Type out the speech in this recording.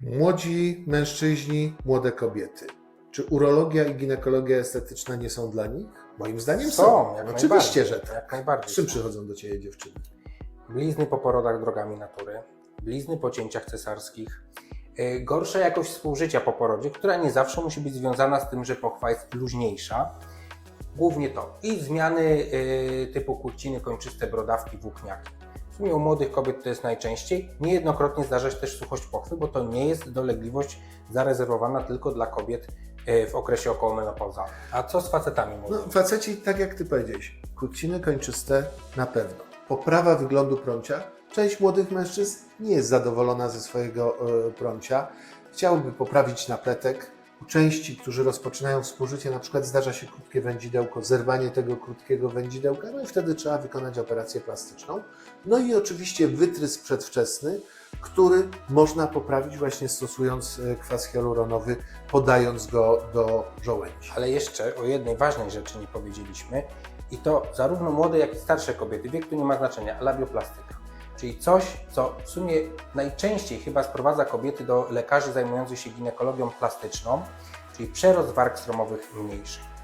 Młodzi mężczyźni, młode kobiety. Czy urologia i ginekologia estetyczna nie są dla nich? Moim zdaniem są. Są, jak Oczywiście, że tak. Jak najbardziej. Z czym przychodzą do Ciebie dziewczyny? Blizny po porodach drogami natury, blizny po cięciach cesarskich, yy, gorsza jakość współżycia po porodzie, która nie zawsze musi być związana z tym, że pochwa jest luźniejsza. Głównie to. I zmiany yy, typu kurciny, kończyste, brodawki, włókniaki. Sumie u młodych kobiet to jest najczęściej. Niejednokrotnie zdarza się też suchość pochwy, bo to nie jest dolegliwość zarezerwowana tylko dla kobiet yy, w okresie okołomenopozalnym. A co z facetami No, faceci, tak jak Ty powiedziałeś, kurciny kończyste na pewno. Poprawa wyglądu prącia. Część młodych mężczyzn nie jest zadowolona ze swojego e, prącia. Chciałby poprawić napletek. U części, którzy rozpoczynają współżycie, na przykład zdarza się krótkie wędzidełko, zerwanie tego krótkiego wędzidełka, no i wtedy trzeba wykonać operację plastyczną. No i oczywiście wytrysk przedwczesny, który można poprawić właśnie stosując e, kwas hialuronowy, podając go do żołędzi. Ale jeszcze o jednej ważnej rzeczy nie powiedzieliśmy i to zarówno młode, jak i starsze kobiety, wiek tu nie ma znaczenia, labioplastyka. Czyli coś, co w sumie najczęściej chyba sprowadza kobiety do lekarzy zajmujących się ginekologią plastyczną, czyli przerost warg stromowych mniejszych.